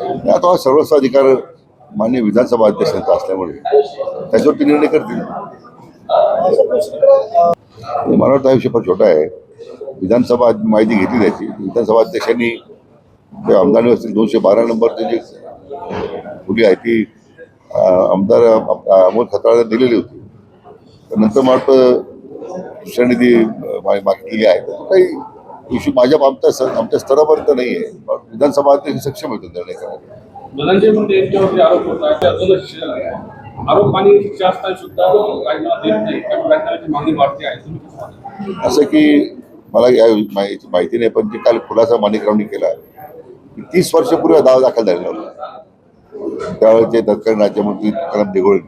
आणि आता हा सर्वस्व अधिकार मान्य विधानसभा अध्यक्षांचा असल्यामुळे त्याच्यावरती निर्णय करतील. मला वाटतं आयुष्य फार छोटा आहे. विधानसभा माहिती घेतली त्याची. विधानसभा अध्यक्षांनी ते आमदार असतील दोनशे बारा नंबरची जी मुली आहे ती आमदार अमोल खताळाला दिलेली होती. तर नंतर मला वाटतं दुसऱ्याने ती मा- मागितलेली आहे. तर काही इश्यू माझ्या आमच्या आमच्या स्तरापर्यंत नाही आहे विधानसभा अध्यक्ष सक्षम होतो निर्णय करायला धनंजय मुंडे यांच्यावरती आरोप होत आहे ते अजूनच शिथिल आहे. आरोप आणि शिक्षा असताना सुद्धा राजीनामा देत नाही. त्यामुळे राजीनाम्याची मागणी वाढते आहे. तुम्ही कसं पाहता? असं की मला या माहिती माहिती नाही पण ते काल खुलासा माणिकरावनी केला की तीस वर्षापूर्वी हा दावा दाखल झालेला होता. त्यावेळेचे तत्कालीन राज्यमंत्री तुकाराम देगोळे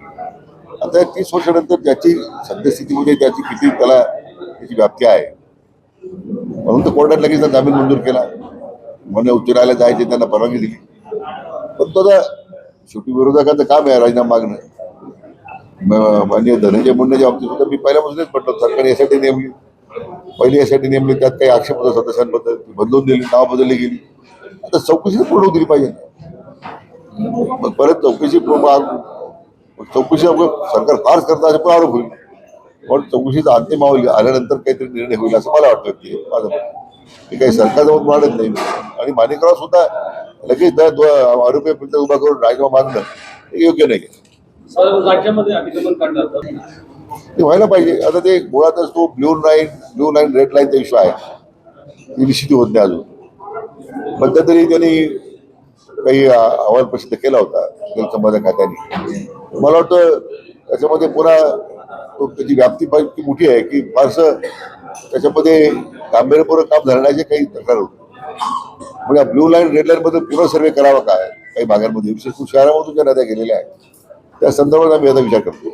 आता या तीस वर्षानंतर ज्याची सद्यस्थितीमध्ये त्याची किती त्याला त्याची व्याप्ती आहे म्हणून तर कोर्टात लगेच जामीन मंजूर केला. म्हणे उच्च न्यायालयात जायची, त्यांना परवानगी दिली. पण तो शेवटी विरोधकांचं काम आहे, राजीनामा मागणं. म- माननीय धनंजय मुंडेच्या बाबतीत सुद्धा मी पहिल्यापासूनच म्हटलं सरकारने यासाठी नेमली. पहिली यासाठी नेमली, त्यात काही आक्षेप होता सदस्यांबद्दल बदलून दिली, नाव बदलली गेली. आता चौकशी पूर्ण दिली पाहिजे. मग परत चौकशी चौकशी सरकार फारच करता असे पण आरोप होईल. पण चौकशीचा अंतिम अहवाल आल्यानंतर काहीतरी निर्णय होईल असं मला वाटतं की माझं. ते काही सरकारजवळ मानत नाही. आणि माणिकराव सुद्धा लगेच आरोपी पिंड उभा करून राजीनामा मागणं हे योग्य नाही ते व्हायला पाहिजे. आता ते मुळातच तो blue line blue line red लाईनचा इश्यू आहे. ती निश्चिती होत नाही अजून. मध्यंतरी त्यांनी काही अहवाल प्रसिद्ध केला होता जलसंपदा खात्याने. मला वाटतं त्याच्यामध्ये पुन्हा त्याची व्याप्ती इतकी मोठी आहे की फारसं त्याच्यामध्ये गांभीर्यपूर्वक काम धरण्याचे काही तक्रार होती. म्हणजे ब्ल्यू लाईन रेड लाईन बद्दल पुन्हा सर्वे करावा काय काही भागांमध्ये विशेष करून शहरामधून ज्या नद्या गेलेल्या आहेत त्या संदर्भात आम्ही आता विचार करतो.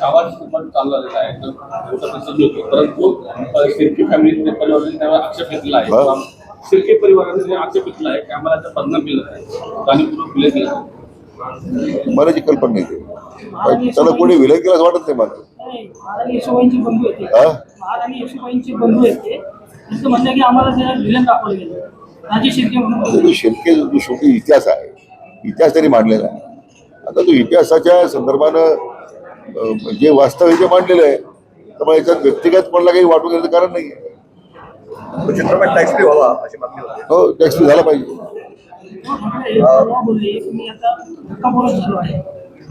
छावा चाललेला आहे. परंतु परिवाराने त्यावर आक्षेप घेतला आहे. परिवाराने जे आक्षेप घेतला आहे की आम्हाला आहे. जाणीवपूर्वक कल्पना नाही. त्याला कोणी विलय केलं वाटत नाही मला नाही, महाराणी येशूबाईंचे बंधू होते हा? महाराणी येशूबाईंचे बंधू होते त्यांचं म्हणणं आहे की आम्हाला त्याला विलन दाखवलं गेलं. राजे शिर्के म्हणून जो जो शेवटी इतिहास आहे. इतिहास त्यांनी मांडलेला आहे. आता तो इतिहासाच्या संदर्भानं अं, जे वास्तव आहे ते मांडलेलं आहे त्यामुळे याच्यात व्यक्तिगत कोणाला काही वाटून घेण्याचं कारण नाही तो चित्रपट टॅक्स फ्री व्हावा अशी मागणी होती. हो टॅक्स झाला पाहिजे. ठाकरे परवा बोलले की मी आता धक्काबोलत झालो आहे.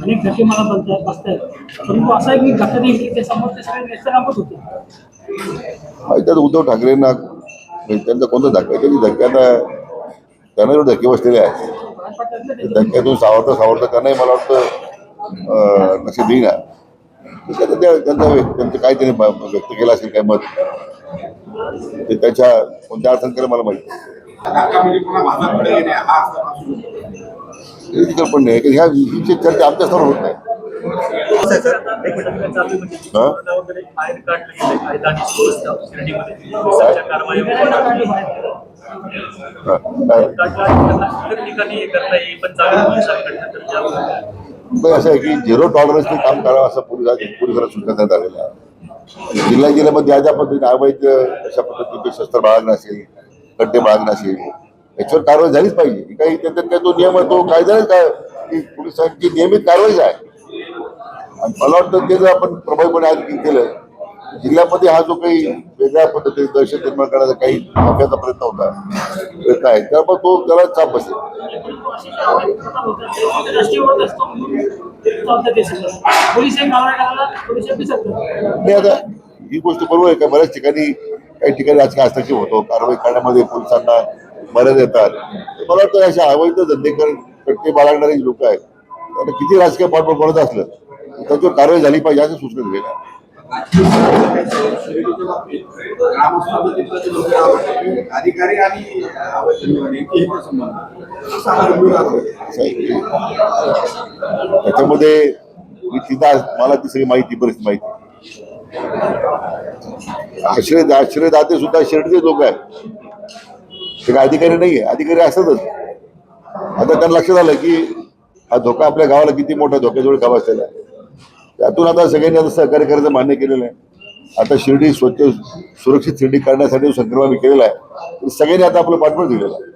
अनेक धक्के मला बनतायत बसतायत. परंतु असा एक मी धक्का देईल की ते समोर ते सगळे नेस्तनाबूत होते. त्यात उद्धव ठाकरेंना म्हणजे त्यांचा कोणता धक्का आहे? त्यांची धक्क्यात त्यांना जेवढे धक्के बसलेले आहेत. धक्क्यातून सावरता सावरता त्यांनाही मला वाटतं अं, लक्ष देईना. त्याचं त्या- त्यांचा त्यांचं काय त्यांनी व्यक्त केलं असेल काय मत. ते त्याच्या कोणत्या अर्थाने मला माहिती पण नाही. की ह्या विषयी चर्चा आमच्यासमोर होत नाही. असं आहे की झिरो टॉलरन्सने काम करावं असं पोलिसांना पोलिसांना सूचना आलेलं आहे जिल्हा जिल्ह्यामध्ये ज्या ज्या पद्धतीने अवैध अशा पद्धतीचे शस्त्र बाळगणं असेल कट्टे बाळगणं असेल याच्यावर कारवाई झालीच पाहिजे. काही त्याच्यात तो नियम आहे तो कायदा काय की? पोलिसांची नियमित कारवाईच आहे. आणि मला वाटतं ते जर आपण प्रभावीपणे आज केलं जिल्ह्यामध्ये हा जो काही वेगळ्या पद्धतीने दहशत निर्माण करण्याचा काही धोक्याचा प्रयत्न होता प्रयत्न आहे त्यामुळे तो त्याला चाप बसेल. नाही आता ही गोष्ट बरोबर आहे का? बऱ्याच ठिकाणी काही ठिकाणी राजकीय हस्तक्षेप होतो कारवाई करण्यामध्ये पोलिसांना मर्यादा येतात. मला वाटतं अशा अवैध धंदेकर कट्टे बाळगणारी लोक आहेत त्यांना किती राजकीय पाठबळ बनत असलं त्याच्यावर कारवाई झाली पाहिजे असं सूचना दिलेल्या. अधिकारी आणि त्याच्यामध्ये मी तिथं मला ती सगळी माहिती बरीच माहिती आश्रय आश्रयदाते सुद्धा शिर्डीचे लोक आहेत. ते काय अधिकारी नाही आहे अधिकारी असतातच. आता त्यांना लक्षात आलं की हा धोका आपल्या गावाला किती मोठा धोक्याजवळ गाव असलेला आहे. त्यातून आता सगळ्यांनी आता सहकार्य करायचं मान्य केलेलं आहे. आता शिर्डी स्वच्छ सुरक्षित शिर्डी करण्यासाठी संक्रमण केलेला आहे. सगळ्यांनी आता आपलं पाठबळ दिलेलं आहे.